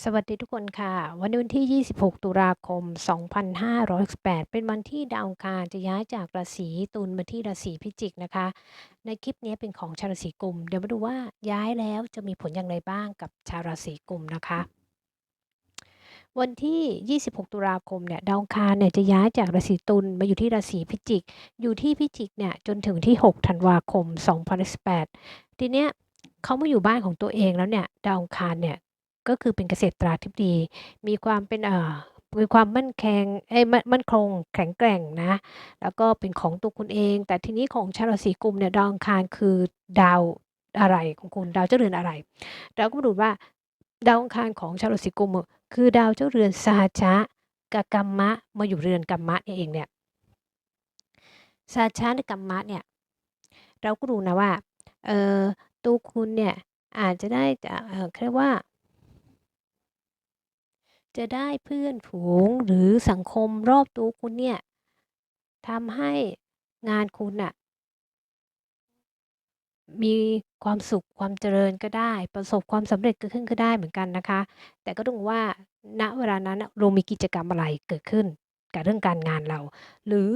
สวัสดีทุกคนค่ะ วันนี้วันที่ 26 ตุลาคม 2568 เป็นวันที่ดาวอังคารจะย้ายจากราศีตุลมาที่ราศีพิจิกนะคะ ในคลิปนี้เป็นของชาวราศีกุม เดี๋ยวมาดูว่าย้ายแล้วจะมีผลอย่างไรบ้างกับชาวราศีกุมนะคะ วันที่ 26 ตุลาคมเนี่ยดาวอังคารเนี่ยจะย้ายจากราศีตุลมาอยู่ที่ราศีพิจิก อยู่ที่พิจิกเนี่ยจนถึงที่ 6 ธันวาคม 2018 ทีเนี้ยเขามาอยู่บ้านของตัวเองแล้วเนี่ยดาวองคารเนี่ย ก็คือเป็นเกษตราธิบดี มีความเป็นเอ่อมีความมั่นแข็งเอ้ยมั่นมั่นคงแข็งแกร่งนะ แล้วก็เป็นของตัวคุณเอง แต่ทีนี้ของชาวราศีกุมเนี่ยดาวอังคารคือดาวอะไรของคุณดาวเจ้าเรือนอะไร เราก็มาดูว่าดาวอังคารของชาวราศีกุมคือดาวเจ้าเรือนสหชะกับกัมมะมาอยู่เรือนกัมมะเองเนี่ยสหชะในกัมมะเนี่ยเราก็ดูนะว่าเออตัวคุณเนี่ยอาจจะได้จะเออเรียกว่า จะได้เพื่อนฝูงหรือสังคมรอบตัวคุณเนี่ยทำให้งานคุณน่ะมีความสุขความเจริญก็ได้ ประสบความสำเร็จเกิดขึ้นก็ได้เหมือนกันนะคะ แต่ก็ต้องว่าณเวลานั้นเรามีกิจกรรมอะไรเกิดขึ้น กับเรื่องการงานเรา หรือ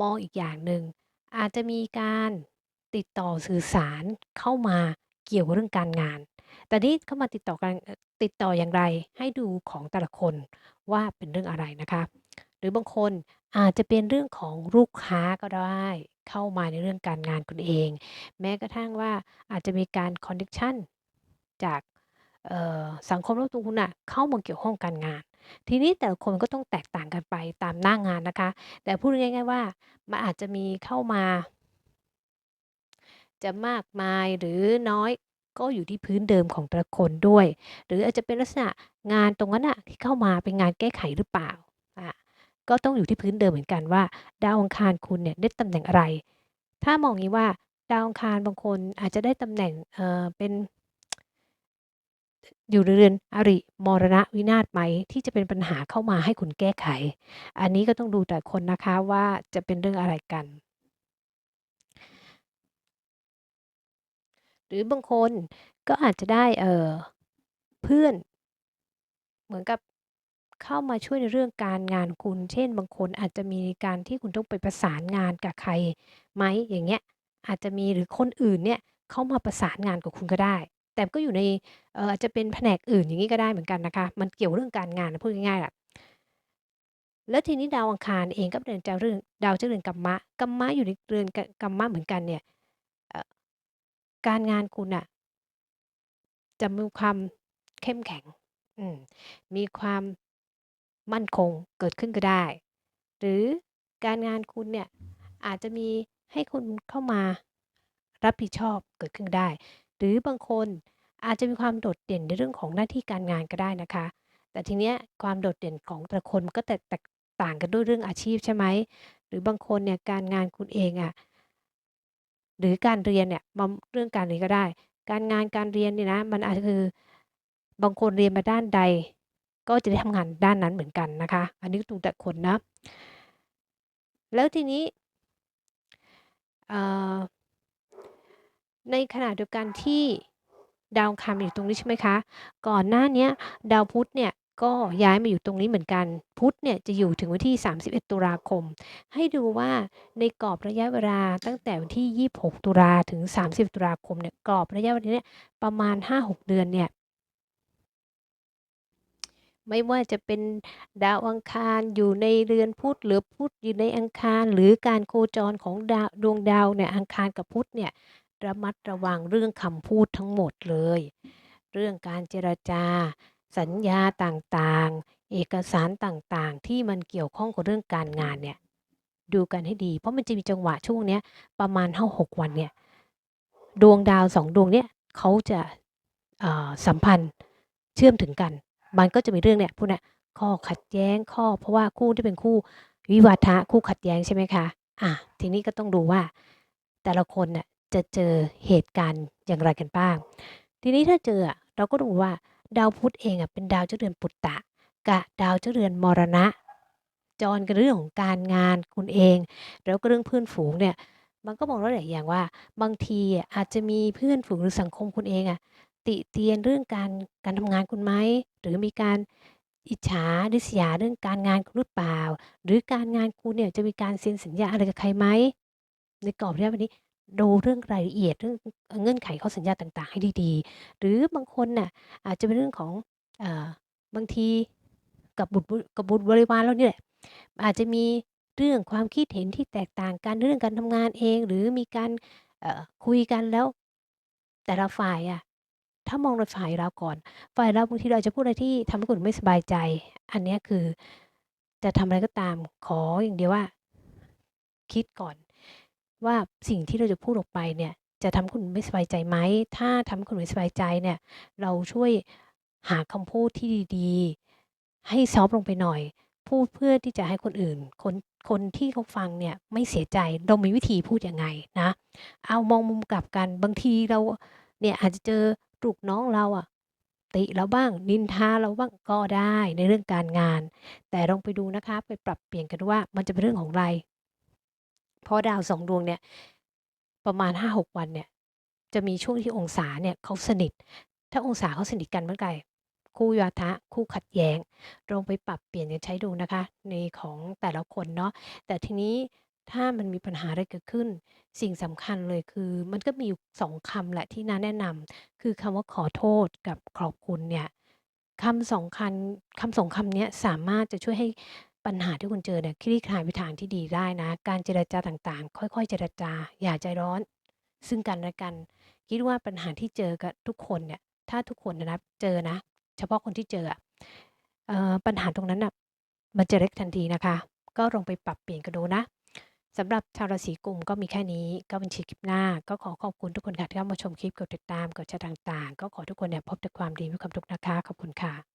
มองอีกอย่างหนึ่งอาจจะมีการติดต่อสื่อสารเข้ามาเกี่ยวกับเรื่องการงาน แต่นี่เข้ามาติดต่อกันติดต่ออย่างไรให้ดูของแต่ละคนว่าเป็นเรื่องอะไรนะคะ หรือบางคนอาจจะเป็นเรื่องของลูกค้าก็ได้เข้ามาในเรื่องการงานคุณเอง แม้กระทั่งว่าอาจจะมีการคอนเน็กชันจากสังคมรอบตัวคุณน่ะเข้ามาเกี่ยวข้องการงาน ทีนี้แต่ละคนก็ต้องแตกต่างกันไปตามหน้างานนะคะ แต่พูดง่าย ๆว่ามันอาจจะมีเข้ามา จะมากมายหรือน้อย ก็อยู่ที่พื้นเดิมของแต่ละคนด้วย หรืออาจจะเป็นลักษณะงานตรงนั้นนะที่เข้ามาเป็นงานแก้ไขหรือเปล่าอ่าก็ต้องอยู่ที่พื้นเดิมเหมือนกันว่า ดาวอังคารคุณเนี่ยได้ตำแหน่งอะไร ถ้ามองงี้ว่าดาวอังคารบางคนอาจจะได้ตำแหน่งเอ่อเป็น อยู่เรือนอริมรณะวินาศไหม ที่จะเป็นปัญหาเข้ามาให้คุณแก้ไข อันนี้ก็ต้องดูแต่คนนะคะว่าจะเป็นเรื่องอะไรกัน หรือบางคนก็อาจจะได้เออเพื่อน เหมือนกับเข้ามาช่วยในเรื่องการงานคุณ เช่น บางคนอาจจะมีการที่คุณต้องไปประสานงานกับใครไหมอย่างเงี้ยอาจจะมีหรือคนอื่นเนี่ยเข้ามาประสานงานกับคุณก็ได้ แต่ก็อยู่ในเอออาจจะเป็นแผนกอื่นอย่างงี้ก็ได้เหมือนกันนะคะ มันเกี่ยวเรื่องการงานนะพูดง่ายๆแหละแล้วทีนี้ดาวอังคารเองก็เป็นดาวเรื่อนดาวเจ้าเรือนกัมมะกัมมะอยู่ในเรือนกัมมะเหมือนกันเนี่ย การงานคุณน่ะจะมีความเข้มแข็งอืมมีความมั่นคงเกิดขึ้นก็ได้ หรือการงานคุณเนี่ยอาจจะมีให้คุณเข้ามารับผิดชอบเกิดขึ้นได้ หรือบางคนอาจจะมีความโดดเด่นในเรื่องของหน้าที่การงานก็ได้นะคะ แต่ทีเนี้ยความโดดเด่นของแต่ละคนมันก็แตกต่างกันด้วยเรื่องอาชีพใช่ไหมหรือบางคนเนี่ยการงานคุณเองอะ หรือการเรียนเนี่ยมาเรื่องการเรียนก็ได้ การงานการเรียนเนี่ยนะมันอาจจะคือบางคนเรียนมาด้านใด ก็จะได้ทำงานด้านนั้นเหมือนกันนะคะ อันนี้ก็ดูแต่คนนะ แล้วทีนี้ในขณะเดียวกันที่ดาวคามอยู่ตรงนี้ใช่ไหมคะ ก่อนหน้านี้ดาวพุธเนี่ย ก็ย้ายมาอยู่ตรงนี้เหมือนกัน พุธเนี่ยจะอยู่ถึงวันที่ 31 ตุลาคม ให้ดูว่าในกรอบระยะเวลาตั้งแต่วันที่ 26 ตุลาถึง 30 ตุลาคมเนี่ยกรอบระยะเวลาเนี้ยประมาณ 5-6 เดือนเนี่ยไม่ว่าจะเป็นดาวอังคารอยู่ในเรือนพุธหรือพุธอยู่ในอังคาร หรือการโคจรของดาวดวงดาวเนี่ยอังคารกับพุธเนี่ยระมัดระวังเรื่องคำพูดทั้งหมดเลย เรื่องการเจรจา สัญญาต่างๆ เอกสารต่างๆ ที่มันเกี่ยวข้องกับเรื่องการงานเนี่ยดูกันให้ดี เพราะมันจะมีจังหวะช่วงเนี้ยประมาณห้าหกวันเนี่ยดวงดาวสองดวงเนี่ยเขาจะสัมพันธ์เชื่อมถึงกัน มันก็จะมีเรื่องเนี่ยพวกเนี้ยข้อขัดแย้งข้อ เพราะว่าคู่ที่เป็นคู่วิวาทะคู่ขัดแย้งใช่ไหมคะอะทีนี้ก็ต้องดูว่า แต่ละคนน่ะจะเจอเหตุการณ์อย่างไรกันบ้าง ทีนี้ถ้าเจอเราก็ดูว่า ดาวพุธเองอะเป็นดาวเจ้าเรือนปุตตะกับดาวเจ้าเรือนมรณะ จรกับเรื่องของการงานคุณเอง แล้วก็เรื่องเพื่อนฝูงเนี่ยมันก็มองได้หลายอย่างว่า บางทีอาจจะมีเพื่อนฝูงหรือสังคมคุณเองอะติเตียนเรื่องการการทำงานคุณไหมหรือมีการอิจฉาริษยาเรื่องการงานคุณหรือเปล่า หรือการงานคุณเนี่ยจะมีการเซ็นสัญญาอะไรกับใครไหมในกรอบระยะเวลานี้ ดูเรื่องรายละเอียด เรื่องเอ่อเงื่อนไขข้อสัญญาต่าง ๆ ให้ดี ๆ หรือบางคนน่ะ อาจจะเป็นเรื่องของ อ่อบางทีกับบุตร บุ กับบุตรบริวารเรานี่แหละ อาจจะมีเรื่องความคิดเห็นที่แตกต่างกัน เรื่องการทำงานเอง หรือมีการ เอ่อ คุยกันแล้ว แต่ละฝ่ายอะ ถ้ามองในฝ่ายเราก่อน ฝ่ายเราบางทีเราอาจจะพูดอะไรที่ทำให้คนอื่นไม่สบายใจ อันเนี้ยคือ จะทำอะไรก็ตาม ขออย่างเดียวว่า คิดก่อน ว่าสิ่งที่เราจะพูดออกไปเนี่ยจะทำคนอื่นไม่สบายใจไหม ถ้าทำคนอื่นไม่สบายใจเนี่ยเราช่วยหาคำพูดที่ดีๆ ให้ซอฟลงไปหน่อย พูดเพื่อที่จะให้คนอื่น คนคนที่เขาฟังเนี่ยไม่เสียใจเรามีวิธีพูดยังไงนะ เอามองมุมกลับกันบางทีเราเนี่ยอาจจะเจอลูกน้องเราอะติเราบ้างนินทาเราบ้างก็ได้ในเรื่องการงาน แต่ลองไปดูนะคะไปปรับเปลี่ยนกันว่ามันจะเป็นเรื่องของอะไร เพราะดาว2ดวงเนี่ยประมาณ 5-6 วันเนี่ยจะมีช่วงที่องศาเนี่ยเขาสนิท ถ้าองศาเขาสนิทกันเมื่อไรคู่วาทะคู่ขัดแย้งลองไปปรับเปลี่ยนกันใช้ดูนะคะ ในของแต่ละคนเนาะแต่ทีนี้ถ้ามันมีปัญหาอะไรเกิดขึ้น สิ่งสำคัญเลยคือ มันก็มีอยู่2คำแหละที่น้าแนะนำคือคำว่าขอโทษกับขอบคุณเนี่ยคำ2คันคำ2คำเนี้ยสามารถจะช่วยให้ ปัญหาที่คุณเจอเนี่ยคลี่คลายไปทางที่ดีได้นะ การเจรจาต่างๆ ค่อยๆ เจรจา อย่าใจร้อน ซึ่งกันและกัน คิดว่าปัญหาที่เจอกับทุกคนเนี่ย ถ้าทุกคนอะนะเจอนะ เฉพาะคนที่เจออะเอ่อปัญหาตรงนั้นน่ะมันจะเล็กทันทีนะคะ ก็ลองไปปรับเปลี่ยนกันดูนะสำหรับชาวราศีกุมก็มีแค่นี้ก็บัญชีคลิปหน้า ก็ขอขอบคุณทุกคนค่ะที่เข้ามาชมคลิปกดติดตามกดแชร์ต่างๆ ก็ขอทุกคนเนี่ยพบแต่ความดีมีความสุขนะคะ ขอบคุณค่ะ